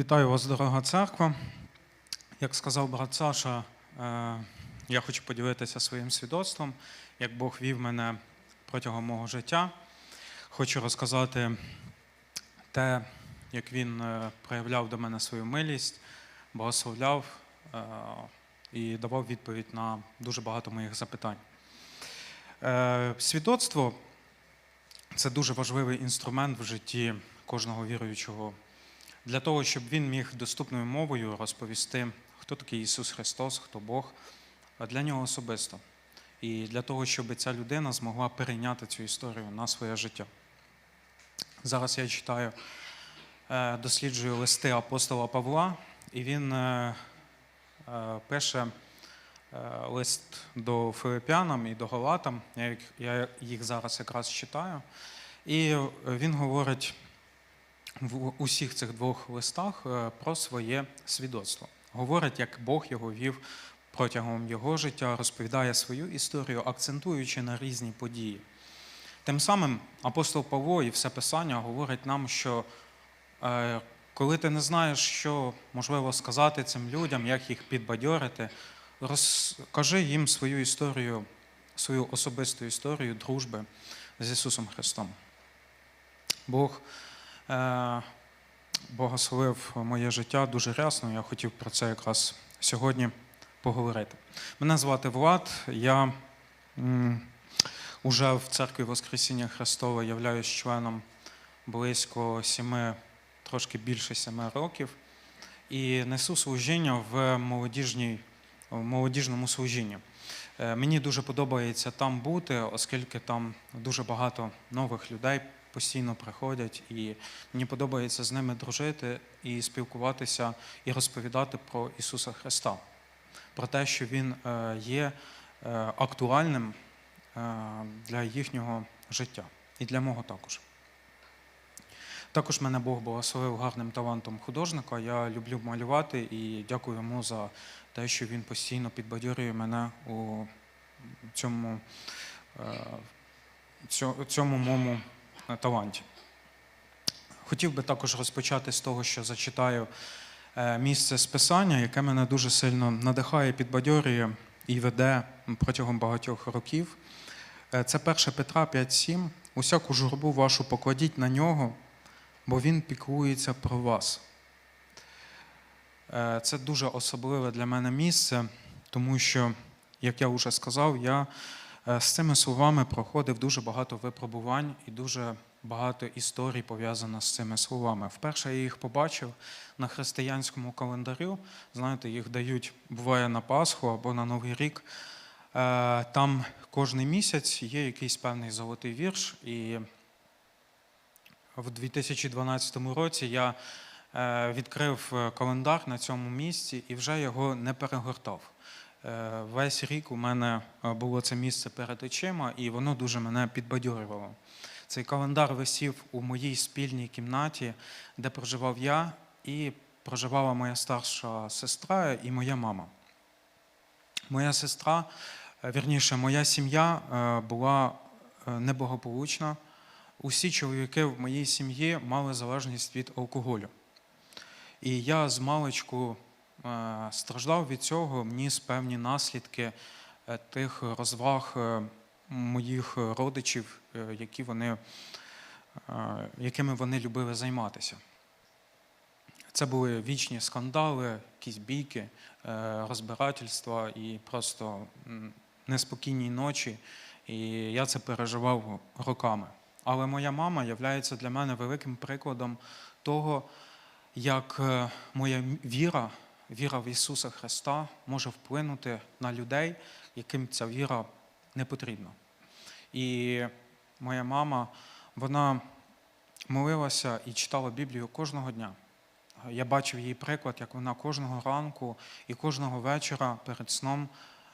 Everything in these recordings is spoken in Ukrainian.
Вітаю вас, дорога церква. Як сказав брат Саша, е, я хочу поділитися своїм свідоцтвом, як Бог вів мене протягом мого життя. Хочу розказати те, як він е, проявляв до мене свою милість, благословляв е, і давав відповідь на дуже багато моїх запитань. Свідоцтво це дуже важливий інструмент в житті кожного віруючого для того, щоб він міг доступною мовою розповісти, хто такий Ісус Христос, хто Бог, для нього особисто. І для того, щоб ця людина змогла перейняти цю історію на своє життя. Зараз я читаю, е, досліджую листи апостола Павла, і він е, е, пише лист до Филип'янам і до Галатам. Я їх зараз якраз читаю. І він говорить в усіх цих двох листах е, про своє свідоцтво. Говорить, як Бог його вів протягом його життя, розповідає свою історію, акцентуючи на різні події. Тим самим апостол Павло і все Писання говорить нам, що е, коли ти не знаєш, що можливо сказати цим людям, як їх підбадьорити, розкажи їм свою історію, свою особисту історію дружби з Ісусом Христом. Бог е, благословив моє життя дуже рясно. Я хотів про це якраз сьогодні поговорити. Мене звати Влад. Я м, уже в церкві Воскресіння Христова являюсь членом близько сіми, трошки більше семи років. І несу служіння в молодіжній, в молодіжному служінні. Е, Мені дуже подобається там бути, оскільки там дуже багато нових людей постійно приходять, і мені подобається з ними дружити і спілкуватися і розповідати про Ісуса Христа, про те, що Він е, є е, актуальним е, для їхнього життя і для мого також. Також мене Бог благословив гарним талантом художника. Я люблю малювати і дякую йому за те, що він постійно підбадьорює мене у цьому, цьому моєму таланті. Хотів би також розпочати з того, що зачитаю е, місце з писання, яке мене дуже сильно надихає, підбадьорює і веде протягом багатьох років. Е, Це 1 Петра 5,7. Усяку журбу вашу покладіть на нього, бо він піклується про вас. Е, Це дуже особливе для мене місце, тому що, як я вже сказав, я з цими словами проходив дуже багато випробувань і дуже багато історій пов'язано з цими словами. Вперше я їх побачив на християнському календарю. Знаєте, їх дають, буває на Пасху або на Новий рік. Е, Там кожний місяць є якийсь певний золотий вірш, і в 2012 році я е, відкрив е, календар на цьому місці і вже його не перегортав. Е, Весь рік у мене е, було це місце перед очима, і воно дуже мене підбадьорювало. Цей календар висів у моїй спільній кімнаті, де проживав я, і проживала моя старша сестра і моя мама. Моя сестра, е, вірніше, моя сім'я була неблагополучна. Усі чоловіки в моїй сім'ї мали залежність від алкоголю. І я з маличку страждав від цього, вніс певні наслідки е, тих розваг е, моїх родичів, е, які вони, е, якими вони любили займатися. Це були вічні скандали, якісь бійки, е, розбирательства і просто неспокійні ночі. І я це переживав роками. Але моя мама є для мене великим прикладом того, як е, моя віра, віра в Ісуса Христа може вплинути на людей, яким ця віра не потрібна. І моя мама, вона молилася і читала Біблію кожного дня. Я бачив її приклад, як вона кожного ранку і кожного вечора перед сном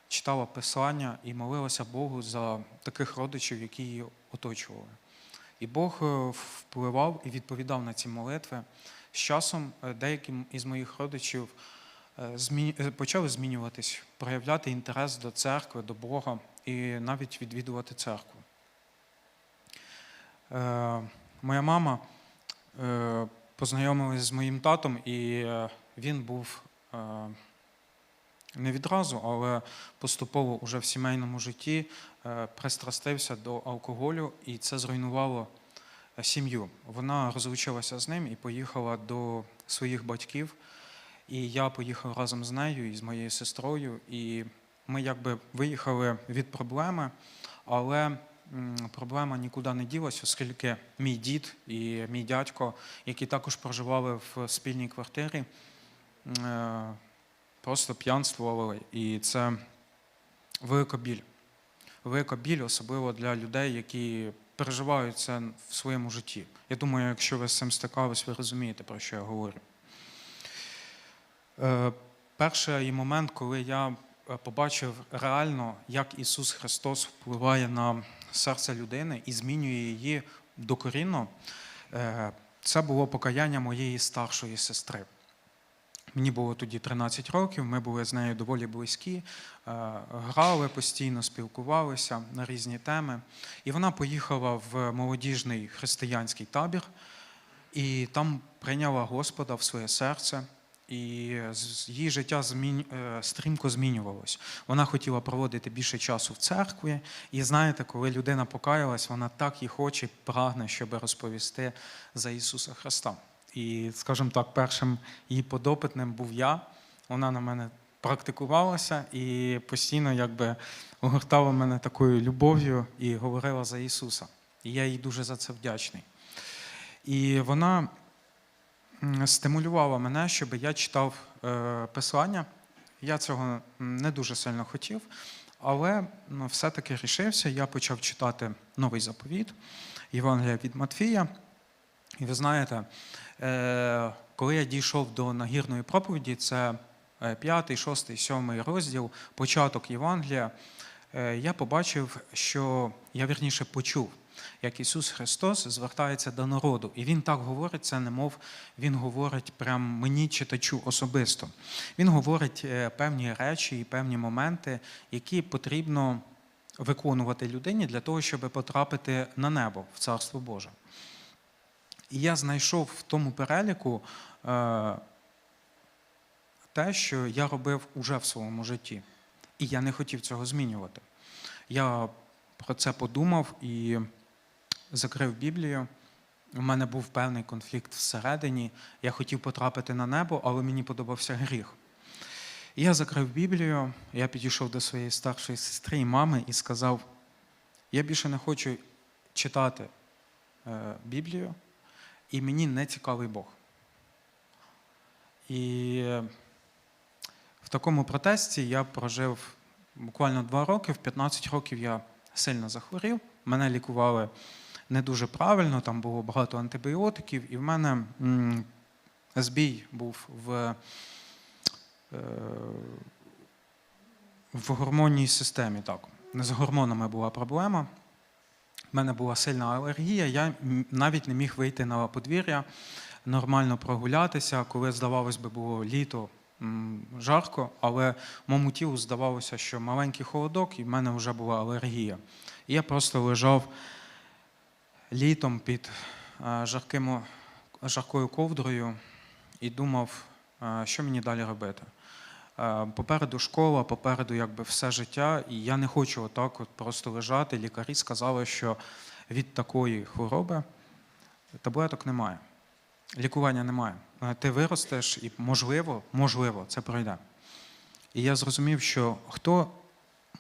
читала Писання і молилася Богу за таких родичів, які її оточували. І Бог е, впливав і відповідав на ці молитви. З часом е, деяким із моїх родичів почали змінюватись, проявляти інтерес до церкви, до Бога і навіть відвідувати церкву. Е, Моя мама е, познайомились з моїм татом, і е, він був е, не відразу, але поступово уже в сімейному житті е, пристрастився до алкоголю, і це зруйнувало е, сім'ю. Вона розлучилася з ним і поїхала до своїх батьків. І я поїхав разом з нею і з моєю сестрою. І ми якби виїхали від проблеми, але проблема нікуди не ділась, оскільки мій дід і мій дядько, які також проживали в спільній квартирі, е, просто п'янствували. І це велика біль. Велика біль, особливо для людей, які переживають це в своєму житті. Я думаю, якщо ви з цим стикались, ви розумієте, про що я говорю. Е, Перший момент, коли я е, побачив реально, як Ісус Христос впливає на серце людини і змінює її докорінно, е, це було покаяння моєї старшої сестри. Мені було тоді 13 років, ми були з нею доволі близькі, грали постійно, спілкувалися на різні теми. І вона поїхала в молодіжний християнський табір і там прийняла Господа в своє серце. І її життя е, стрімко змінювалось. Вона хотіла проводити більше часу в церкві. І знаєте, коли людина покаялась, вона так і хоче, прагне, щоб розповісти за Ісуса Христа. І, скажімо так, першим її подопитним був я. Вона на мене практикувалася і постійно якби огортала мене такою любов'ю і говорила за Ісуса. І я їй дуже за це вдячний. І вона стимулювала мене, щоб я читав е, писання. Я цього не дуже сильно хотів, але ну, все-таки рішився. Я почав читати новий заповіт, Євангелія від Матфія. І ви знаєте, е, коли я дійшов до нагірної проповіді, це е, п'ятий, шостий, сьомий розділ, початок Євангелія, е, я побачив, що я вірніше почув, як Ісус Христос звертається до народу. І Він так говорить, це немов Він говорить прям мені, читачу, особисто. Він говорить е, певні речі і певні моменти, які потрібно виконувати людині для того, щоб потрапити на небо в Царство Боже. І я знайшов в тому переліку е, те, що я робив уже в своєму житті. І я не хотів цього змінювати. Я про це подумав і закрив Біблію. У мене був певний конфлікт всередині. Я хотів потрапити на небо, але мені подобався гріх. Я закрив Біблію, я підійшов до своєї старшої сестри і мами і сказав: я більше не хочу читати е, Біблію, і мені не цікавий Бог. І е, в такому протесті я прожив буквально два роки. В 15 років я сильно захворів. Мене лікували не дуже правильно, там було багато антибіотиків, і в мене збій був в, е, в гормонній системі. Так. З гормонами була проблема. У мене була сильна алергія, я навіть не міг вийти на подвір'я, нормально прогулятися, коли, здавалось би, було літо жарко, але моєму тілу здавалося, що маленький холодок, і в мене вже була алергія. І я просто лежав літом під е, жарким, жаркою ковдрою і думав, е, що мені далі робити. Е, Попереду школа, попереду якби все життя, і я не хочу отак от просто лежати. Лікарі сказали, що від такої хвороби таблеток немає, лікування немає. Ти виростеш і можливо, можливо, це пройде. І я зрозумів, що хто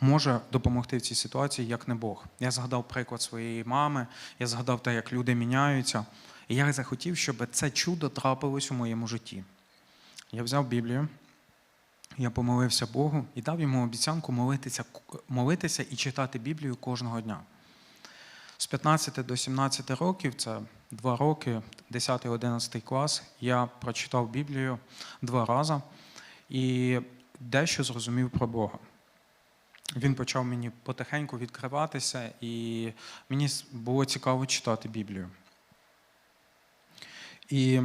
може допомогти в цій ситуації, як не Бог. Я згадав приклад своєї мами, я згадав те, як люди міняються. І я захотів, щоб це чудо трапилось у моєму житті. Я взяв Біблію, я помолився Богу і дав йому обіцянку молитися, молитися і читати Біблію кожного дня. З 15 до 17 років, це два роки, 10-11 клас, я прочитав Біблію два рази і дещо зрозумів про Бога. Він почав мені потихеньку відкриватися, і мені було цікаво читати Біблію. І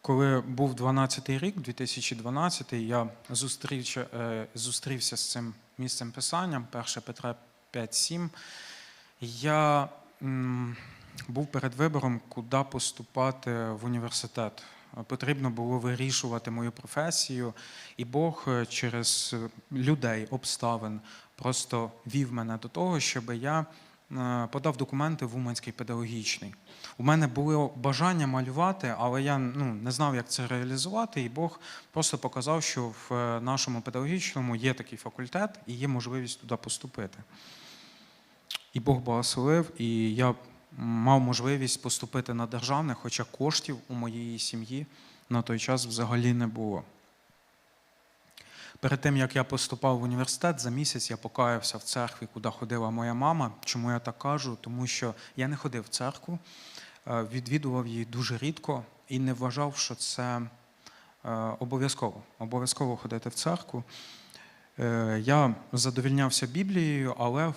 коли був 12-й рік, 2012, я зустріч, е, зустрівся з цим місцем писанням, 1 Петра 5.7. Я був перед вибором, куди поступати в університет. Потрібно було вирішувати мою професію, і Бог е, через е, людей, обставин просто вів мене до того, щоб я е, подав документи в Уманський педагогічний. У мене було бажання малювати, але я ну, не знав, як це реалізувати, і Бог просто показав, що в нашому педагогічному є такий факультет і є можливість туди поступити. І Бог благословив, і я мав можливість поступити на державне, хоча коштів у моєї сім'ї на той час взагалі не було. Перед тим, як я поступав в університет, за місяць я покаявся в церкві, куди ходила моя мама. Чому я так кажу? Тому що я не ходив в церкву, е, відвідував її дуже рідко і не вважав, що це е, обов'язково. Обов'язково ходити в церкву. Е, Я задовільнявся Біблією, але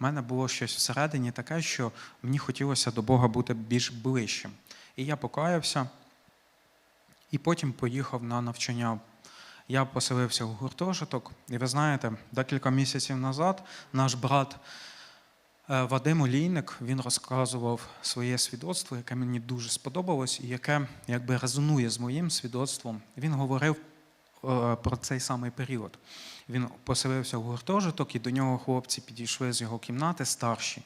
мене було щось всередині таке, що мені хотілося до Бога бути більш ближчим. І я покаявся, і потім поїхав на навчання. Я поселився в гуртожиток, і ви знаєте, декілька місяців назад наш брат е, Вадим Олійник він розказував своє свідоцтво, яке мені дуже сподобалось, і яке якби резонує з моїм свідоцтвом. Він говорив про цей самий період. Він поселився в гуртожиток, і до нього хлопці підійшли з його кімнати старші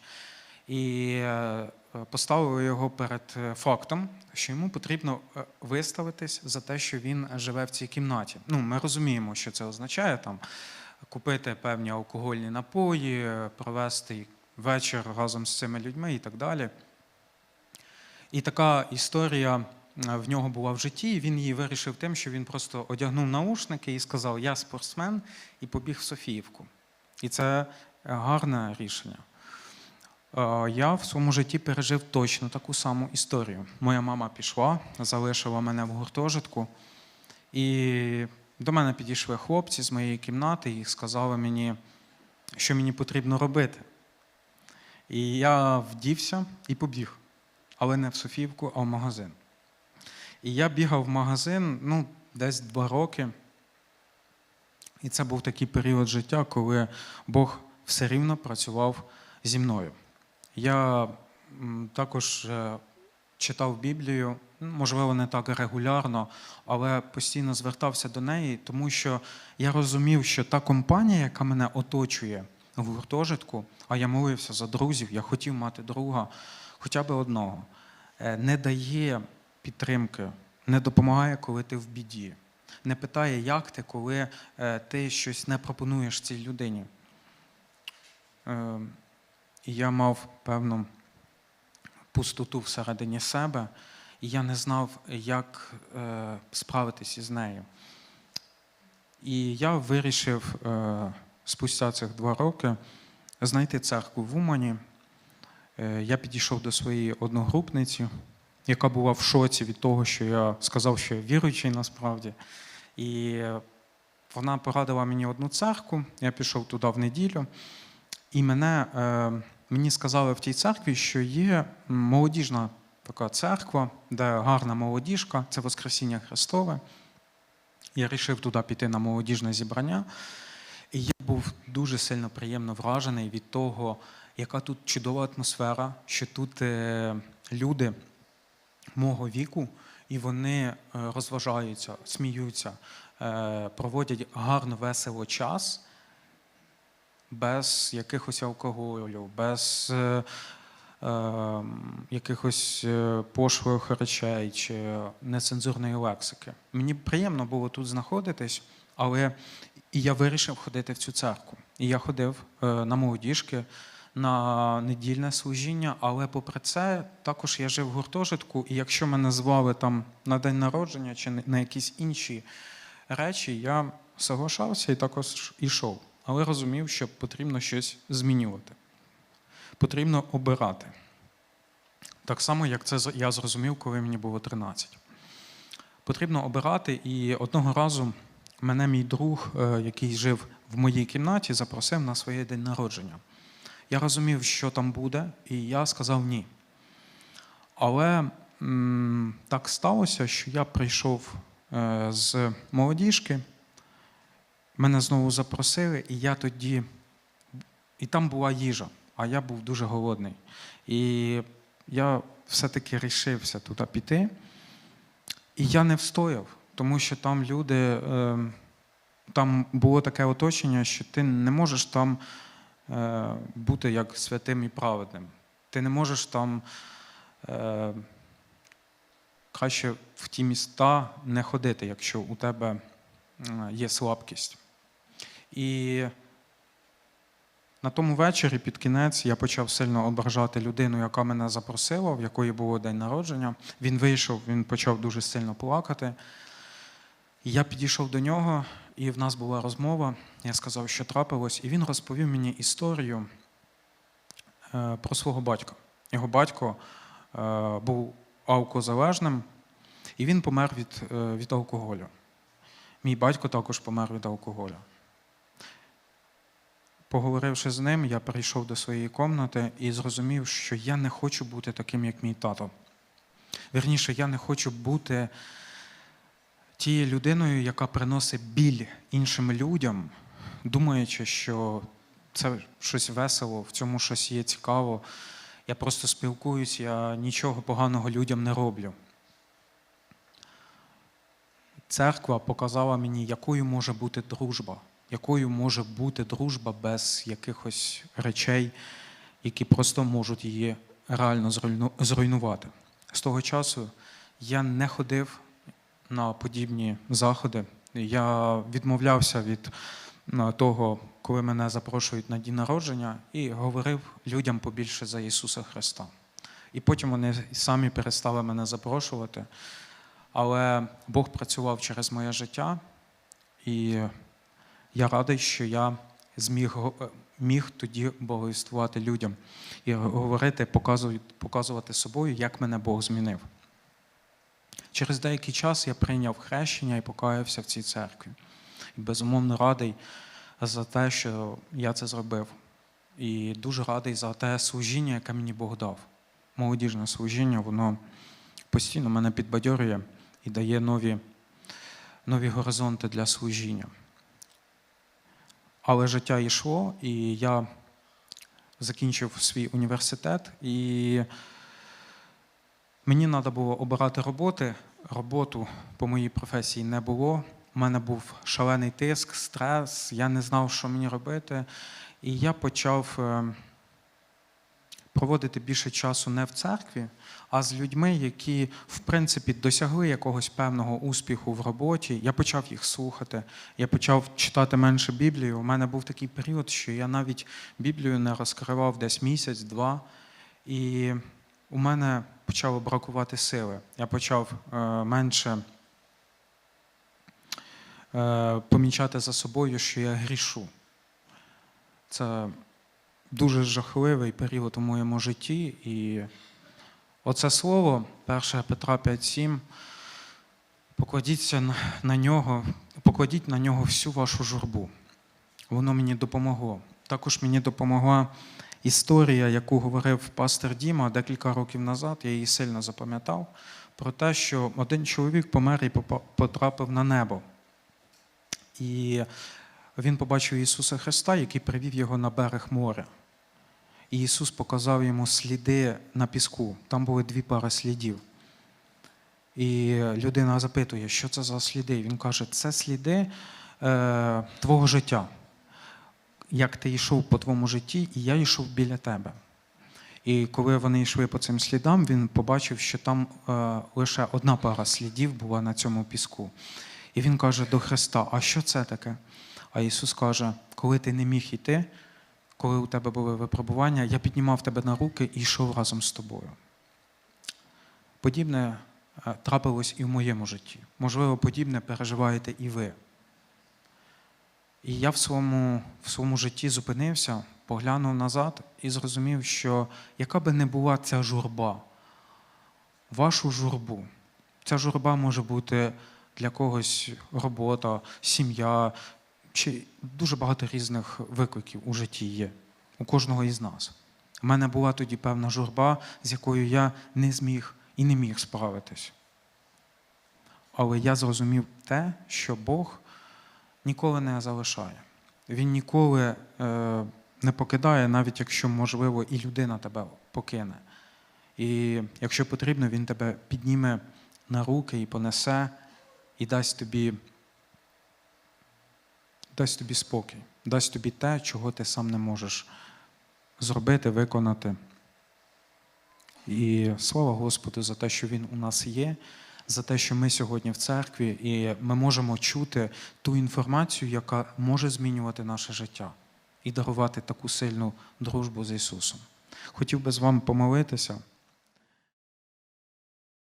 і е, поставили його перед е, фактом, що йому потрібно е, виставитись за те, що він живе в цій кімнаті. Ну, ми розуміємо, що це означає там купити певні алкогольні напої, е, провести вечір разом з цими людьми і так далі. І така історія е, в нього була в житті, і він її вирішив тим, що він просто одягнув наушники і сказав: Я спортсмен, і побіг в Софіївку. І це гарне рішення. Е, Я в своєму житті пережив точно таку саму історію. Моя мама пішла, залишила мене в гуртожитку, і до мене підійшли хлопці з моєї кімнати і сказали мені, що мені потрібно робити. І я вдівся і побіг, але не в Софіївку, а в магазин. І я бігав в магазин ну, десь два роки. І це був такий період життя, коли Бог все рівно працював зі мною. Я також е, читав Біблію, можливо, не так регулярно, але постійно звертався до неї, тому що я розумів, що та компанія, яка мене оточує в гуртожитку, а я молився за друзів, я хотів мати друга, хоча б одного, е, не дає підтримки, не допомагає, коли ти в біді, не питає, як ти, коли е, ти щось не пропонуєш цій людині. Е, І я мав певну пустоту всередині себе, і я не знав, як е, справитись із нею. І я вирішив спустя цих два роки знайти церкву в Умані. Я підійшов до своєї одногрупниці, яка була в шоці від того, що я сказав, що я віруючий насправді. І вона порадила мені одну церкву, я пішов туди в неділю, і мене, е, мені сказали в тій церкві, що є молодіжна така церква, де гарна молодіжка, це Воскресіння Христове. Я вирішив туди піти на молодіжне зібрання. І я був дуже сильно приємно вражений від того, яка тут чудова атмосфера, що тут е, люди мого віку, і вони е, розважаються, сміються, е, проводять гарно, весело час без якихось алкоголю, без е, е, якихось пошлих речей чи нецензурної лексики. Мені приємно було тут знаходитись, але і я вирішив ходити в цю церкву. І я ходив е, на молодіжки, на недільне служіння, але попри це також я жив в гуртожитку, і якщо мене звали там на день народження чи на якісь інші речі, я соглашався і також ішов. Але розумів, що потрібно щось змінювати. Потрібно обирати. Так само, як це я зрозумів, коли мені було 13. Потрібно обирати, і одного разу мене мій друг, е, який жив в моїй кімнаті, запросив на своє день народження. Я розумів, що там буде, і я сказав ні. Але м, так сталося, що я прийшов е, з молодіжки, мене знову запросили, і я тоді. І там була їжа, а я був дуже голодний. І я все-таки рішився туди піти. І я не встояв, тому що там люди, е, там було таке оточення, що ти не можеш там бути як святим і праведним. Ти не можеш там е, краще в ті міста не ходити, якщо у тебе е, є слабкість. І на тому вечорі під кінець я почав сильно ображати людину, яка мене запросила, в якої було день народження. Він вийшов, він почав дуже сильно плакати. Я підійшов до нього, і в нас була розмова. Я сказав, що трапилось, і він розповів мені історію е, про свого батька. Його батько е, був алкозалежним, і він помер від, е, від алкоголю. Мій батько також помер від алкоголю. Поговоривши з ним, я перейшов до своєї кімнати і зрозумів, що я не хочу бути таким, як мій тато. Вірніше, я не хочу бути тією людиною, яка приносить біль іншим людям, думаючи, що це щось весело, в цьому щось є цікаво. Я просто спілкуюсь, я нічого поганого людям не роблю. Церква показала мені, якою може бути дружба, якою може бути дружба без якихось речей, які просто можуть її реально зруйнувати. З того часу я не ходив на подібні заходи. Я відмовлявся від того, коли мене запрошують на день народження, і говорив людям побільше за Ісуса Христа. І потім вони самі перестали мене запрошувати. Але Бог працював через моє життя, і я радий, що я зміг е, міг тоді благовіствувати людям і говорити, показувати собою, як мене Бог змінив. Через деякий час я прийняв хрещення і покаявся в цій церкві. І безумовно радий за те, що я це зробив. І дуже радий за те служіння, яке мені Бог дав. Молодіжне служіння, воно постійно мене підбадьорює і дає нові, нові горизонти для служіння. Але життя йшло, і я закінчив свій університет, і мені треба було обирати роботи. Роботу по моїй професії не було. У мене був шалений тиск, стрес, я не знав, що мені робити. І я почав е, проводити більше часу не в церкві, а з людьми, які, в принципі, досягли якогось певного успіху в роботі. Я почав їх слухати, я почав читати менше Біблію. У мене був такий період, що я навіть Біблію не розкривав десь місяць-два. І у мене почало бракувати сили. Я почав е, менше е, помічати за собою, що я грішу. Це дуже жахливий період у моєму житті. І оце слово, 1 Петра 5.7, покладіться на- нього, покладіть на нього всю вашу журбу. Воно мені допомогло. Також мені допомогла історія, яку говорив пастор Діма декілька років назад, я її сильно запам'ятав, про те, що один чоловік помер і потрапив на небо. І він побачив Ісуса Христа, який привів його на берег моря. І Ісус показав йому сліди на піску. Там були дві пари слідів. І людина запитує, що це за сліди. Він каже, це сліди е, твого життя. Як ти йшов по твоєму житті, і я йшов біля тебе. І коли вони йшли по цим слідам, він побачив, що там е, лише одна пара слідів була на цьому піску. І він каже до Христа: А що це таке? А Ісус каже: коли ти не міг йти, коли у тебе були випробування, я піднімав тебе на руки і йшов разом з тобою. Подібне е, трапилось і в моєму житті. Можливо, подібне переживаєте і ви. І я в своєму, в своєму житті зупинився, поглянув назад і зрозумів, що яка би не була ця журба, вашу журбу, ця журба може бути для когось робота, сім'я, чи дуже багато різних викликів у житті є, у кожного із нас. У мене була тоді певна журба, з якою я не зміг і не міг справитись. Але я зрозумів те, що Бог ніколи не залишає. Він ніколи е, не покидає, навіть якщо, можливо, і людина тебе покине. І якщо потрібно, Він тебе підніме на руки і понесе, і дасть тобі, дасть тобі спокій, дасть тобі те, чого ти сам не можеш зробити, виконати. І слава Господу за те, що Він у нас є, за те, що ми сьогодні в церкві, і ми можемо чути ту інформацію, яка може змінювати наше життя і дарувати таку сильну дружбу з Ісусом. Хотів би з вами помолитися.